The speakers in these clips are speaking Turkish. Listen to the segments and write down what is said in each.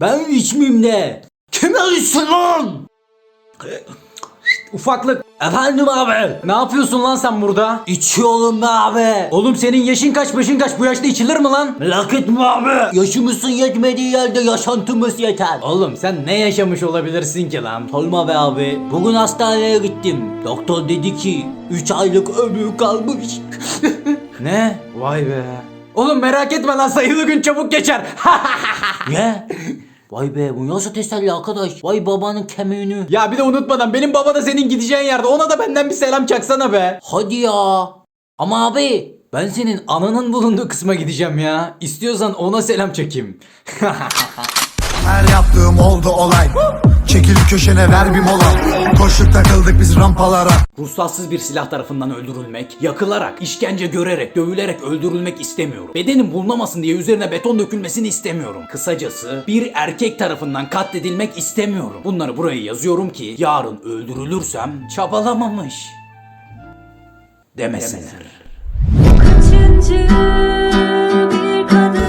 Ben içmeyeyim de. Kim içsin lan? Ufaklık Efendim abi. ne yapıyorsun lan sen burada? İçiyorum be abi. Oğlum senin yaşın kaç başın kaç bu yaşta içilir mi lan? Merak etme abi. Yaşımızın yetmediği yerde yaşantımız yeter. Oğlum sen ne yaşamış olabilirsin ki lan? Sorma be abi. Bugün hastaneye gittim. Doktor dedi ki 3 aylık ömrü kalmış. Ne? Vay be. Oğlum merak etme lan sayılı gün çabuk geçer. ne? Vay be bu nasıl teselli arkadaş? Vay babanın kemiğini. ya bir de unutmadan benim baba da senin gideceğin yerde ona da benden bir selam çaksana be. Hadi ya. Ama abi Ben senin ananın bulunduğu kısma gideceğim ya. İstiyorsan ona selam çekeyim. Her yaptığım oldu olay Çekil köşene ver bir mola Koştuk takıldık biz rampalara Ruhsatsız bir silah tarafından öldürülmek, yakılarak, işkence görerek, dövülerek öldürülmek istemiyorum. Bedenin bulunamasın diye üzerine beton dökülmesini istemiyorum. Kısacası bir erkek tarafından katledilmek istemiyorum. Bunları buraya yazıyorum ki yarın öldürülürsem çabalamamış demesinler.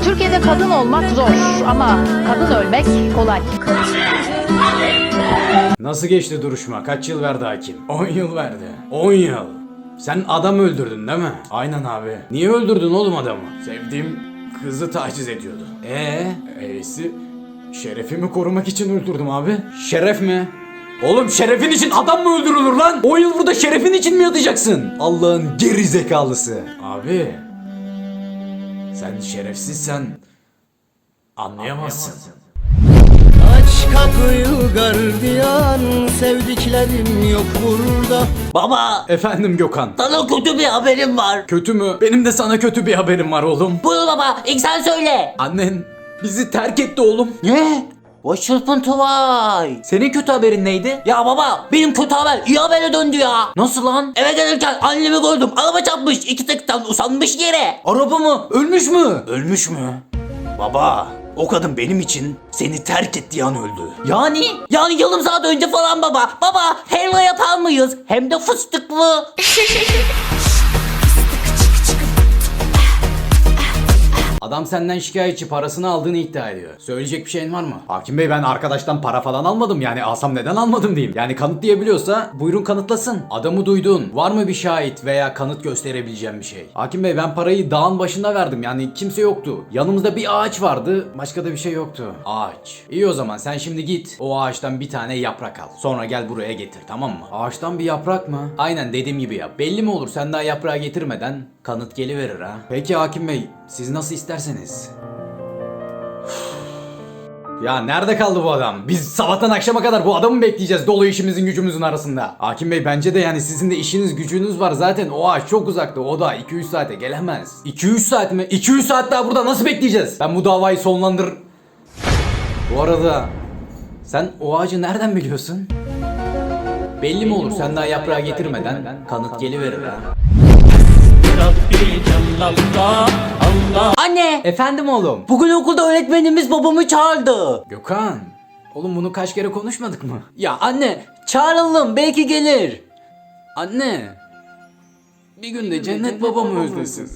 Türkiye'de kadın olmak zor ama kadın ölmek kolay. Nasıl geçti duruşma? Kaç yıl verdi hakim? 10 yıl verdi. 10 yıl. Sen adam öldürdün değil mi? Aynen abi. Niye öldürdün oğlum adamı? Sevdiğim kızı taciz ediyordu. Ee, e'si şerefimi korumak için öldürdüm abi. Şeref mi? Oğlum şerefin için adam mı öldürülür lan? 10 yıl burada şerefin için mi yatacaksın? Allah'ın geri zekalısı. Abi. Sen şerefsizsen anlayamazsın. Aç kapıyı gardiyan Sevdiklerim yok burada baba Efendim Gökhan. sana kötü bir haberim var. Kötü mü? Benim de sana kötü bir haberim var oğlum. Buyur baba ilk sen söyle. Annen bizi terk etti oğlum. Ne? Vay çırpıntı vay. Senin kötü haberin neydi? Ya baba benim kötü haber iyi habere döndü ya. Nasıl lan? Eve gelirken annemi gördüm. Araba çarpmış. iki tıktan usanmış yere. Araba mı? Ölmüş mü? Ölmüş mü? Baba o kadın benim için seni terk ettiği an öldü. Yani? Yani yarım saat önce falan baba. Baba helva yapar mıyız? Hem de fıstıklı. Adam senden şikayetçi parasını aldığını iddia ediyor. Söyleyecek bir şeyin var mı? Hakim bey ben arkadaştan para falan almadım yani alsam neden almadım diyeyim. Yani kanıtlayabiliyorsa buyurun kanıtlasın. Adamı duydun. Var mı bir şahit veya kanıt gösterebileceğim bir şey? Hakim bey ben parayı dağın başında verdim yani kimse yoktu. Yanımızda bir ağaç vardı başka da bir şey yoktu. Ağaç. İyi o zaman sen şimdi git o ağaçtan bir tane yaprak al. Sonra gel buraya getir tamam mı? Ağaçtan bir yaprak mı? Aynen dediğim gibi yap. Belli mi olur sen daha yaprağı getirmeden kanıt geliverir ha. Peki hakim bey siz nasıl isterseniz. Ya nerede kaldı bu adam? Biz sabahtan akşama kadar bu adamı mı bekleyeceğiz dolu işimizin gücümüzün arasında? Hakim Bey bence de yani sizin de işiniz gücünüz var zaten o ağaç çok uzakta o da 2-3 saate gelemez. 2-3 saat mi? 2-3 saat daha burada nasıl bekleyeceğiz? Ben bu davayı sonlandır... Bu arada sen o ağacı nereden biliyorsun? Belli mi olur sen daha yaprağı getirmeden kanıt geliverir ha. Anne Efendim oğlum. bugün okulda öğretmenimiz babamı çağırdı. Gökhan. Oğlum bunu kaç kere konuşmadık mı? Ya anne çağıralım belki gelir. Anne. Bir gün de cennet babamı özlesin.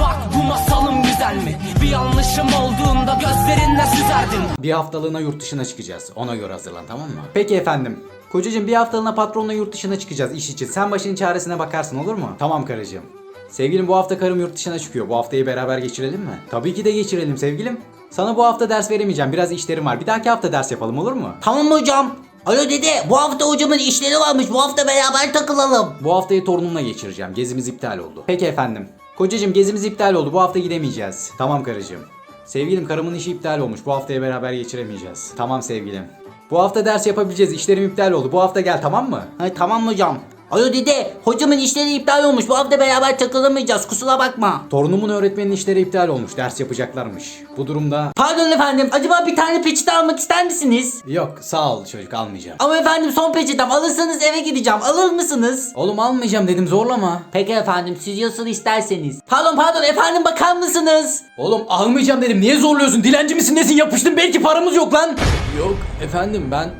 Bak bu masalım güzel mi? Bir yanlışım olduğunda gözlerinden süzerdim Bir haftalığına yurt dışına çıkacağız. Ona göre hazırlan tamam mı? Peki efendim. Kocacığım bir haftalığına patronla yurt dışına çıkacağız iş için. Sen başının çaresine bakarsın olur mu? Tamam karıcığım. Sevgilim bu hafta karım yurt dışına çıkıyor. Bu haftayı beraber geçirelim mi? Tabii ki de geçirelim sevgilim. Sana bu hafta ders veremeyeceğim. Biraz işlerim var. Bir dahaki hafta ders yapalım olur mu? Tamam hocam. Alo dede bu hafta hocamın işleri varmış bu hafta beraber takılalım. Bu haftayı torunumla geçireceğim. Gezimiz iptal oldu. Peki efendim. Kocacığım gezimiz iptal oldu. Bu hafta gidemeyeceğiz. Tamam karıcığım. Sevgilim karımın işi iptal olmuş. Bu haftayı beraber geçiremeyeceğiz. Tamam sevgilim. Bu hafta ders yapabileceğiz. İşlerim iptal oldu. Bu hafta gel tamam mı? Ha, tamam hocam. Alo dede hocamın işleri iptal olmuş bu hafta beraber takılamayacağız kusura bakma. Torunumun öğretmenin işleri iptal olmuş. Ders yapacaklarmış. Bu durumda... Pardon efendim acaba bir tane peçete almak ister misiniz? Yok sağ ol çocuk almayacağım. Ama efendim son peçetem alırsanız eve gideceğim alır mısınız? Oğlum almayacağım dedim zorlama. Peki efendim siz yasını isterseniz. Pardon pardon efendim bakar mısınız? Oğlum almayacağım dedim. Niye zorluyorsun? Dilenci misin nesin? Yapıştın belki paramız yok lan. Yok efendim ben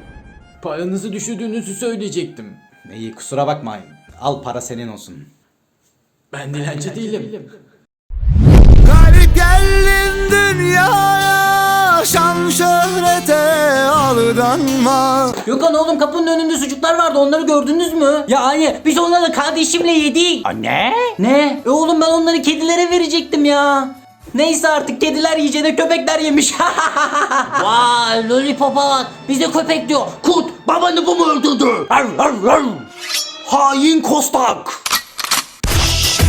paranızı düşürdüğünüzü söyleyecektim. İyi kusura bakma. Al para senin olsun. Ben dilenci değilim. Garip geldin dünyaya Şan şöhrete aldanma Gökhan oğlum kapının önünde sucuklar vardı onları gördünüz mü? Ya anne biz onları kardeşimle yedik. Anne? Ne? E oğlum ben onları kedilere verecektim ya. Neyse artık kediler yiyeceğine köpekler yemiş. Vay lollipopa bak. Bize köpek diyor. Kurt babanı bu mu öldürdü? Ar, ar, ar. Hain kostak.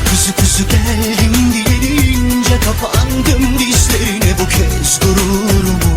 Kuzu kuzu geldim diyerince kapandım dizlerine bu kez gururumu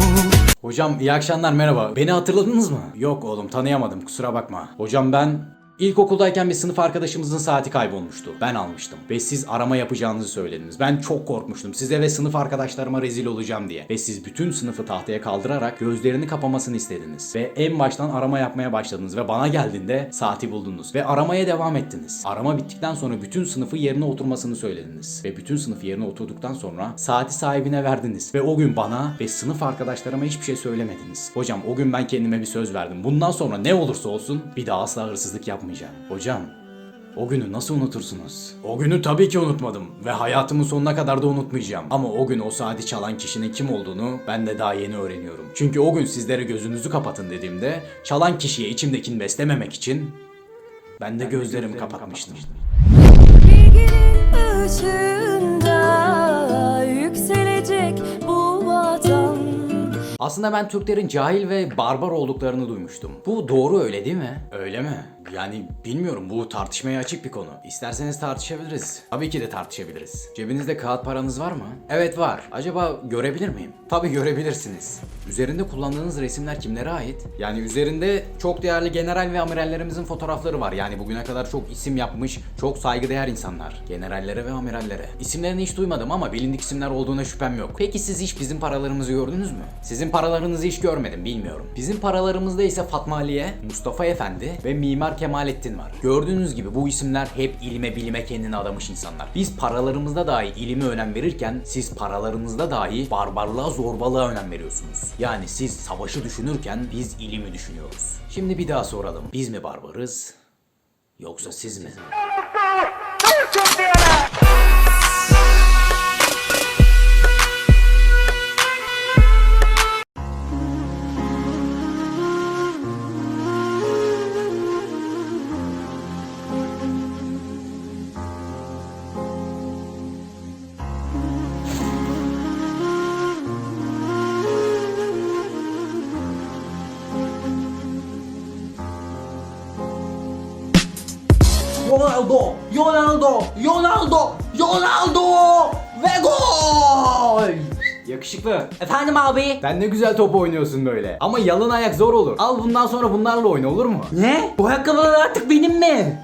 Hocam iyi akşamlar merhaba. Beni hatırladınız mı? Yok oğlum tanıyamadım kusura bakma. Hocam ben İlkokuldayken bir sınıf arkadaşımızın saati kaybolmuştu. Ben almıştım. Ve siz arama yapacağınızı söylediniz. Ben çok korkmuştum. Size ve sınıf arkadaşlarıma rezil olacağım diye. Ve siz bütün sınıfı tahtaya kaldırarak gözlerini kapamasını istediniz. Ve en baştan arama yapmaya başladınız. Ve bana geldiğinde saati buldunuz. Ve aramaya devam ettiniz. Arama bittikten sonra bütün sınıfı yerine oturmasını söylediniz. Ve bütün sınıf yerine oturduktan sonra saati sahibine verdiniz. Ve o gün bana ve sınıf arkadaşlarıma hiçbir şey söylemediniz. Hocam o gün ben kendime bir söz verdim. Bundan sonra ne olursa olsun bir daha asla hırsızlık yapmayacağım. Hocam o günü nasıl unutursunuz? O günü tabii ki unutmadım ve hayatımın sonuna kadar da unutmayacağım. Ama o gün o saati çalan kişinin kim olduğunu ben de daha yeni öğreniyorum. Çünkü o gün sizlere gözünüzü kapatın dediğimde çalan kişiye içimdekini beslememek için ben de gözlerimi kapatmıştım. Bilginin ışığında yükselecek bu vatan Aslında ben Türklerin cahil ve barbar olduklarını duymuştum. Bu doğru öyle değil mi? Öyle mi? Yani bilmiyorum bu tartışmaya açık bir konu. İsterseniz tartışabiliriz. Tabii ki de tartışabiliriz. Cebinizde kağıt paranız var mı? Evet var. Acaba görebilir miyim? Tabii görebilirsiniz. Üzerinde kullandığınız resimler kimlere ait? Yani üzerinde çok değerli general ve amirallerimizin fotoğrafları var. Yani bugüne kadar çok isim yapmış, çok saygıdeğer insanlar. Generallere ve amirallere. İsimlerini hiç duymadım ama bilindik isimler olduğuna şüphem yok. Peki siz hiç bizim paralarımızı gördünüz mü? Sizin paralarınızı hiç görmedim, bilmiyorum. Bizim paralarımızda ise Fatma Aliye, Mustafa Efendi ve Mimar Kemalettin var. Gördüğünüz gibi bu isimler hep ilime bilime kendini adamış insanlar. Biz paralarımızda dahi ilime önem verirken siz paralarınızda dahi barbarlığa zorbalığa önem veriyorsunuz. Yani siz savaşı düşünürken biz ilimi düşünüyoruz. Şimdi bir daha soralım. Biz mi barbarız? Yoksa siz mi? Ronaldo, Ronaldo, Ronaldo, Ronaldo ve gol! Yakışıklı. Efendim abi? Sen ne güzel top oynuyorsun böyle. Ama yalın ayak zor olur. Al bundan sonra bunlarla oyna olur mu? Ne? Bu ayakkabılar artık benim mi?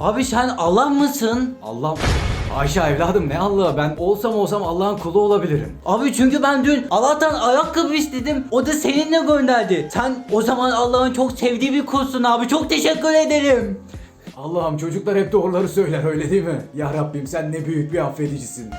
Abi sen Allah mısın? Allah Ayşe evladım ne Allah'ı ben olsam olsam Allah'ın kulu olabilirim. Abi çünkü ben dün Allah'tan ayakkabı istedim. O da seninle gönderdi. Sen o zaman Allah'ın çok sevdiği bir kulsun abi. Çok teşekkür ederim. Allah'ım çocuklar hep doğruları söyler öyle değil mi? Ya Rabbim sen ne büyük bir affedicisin.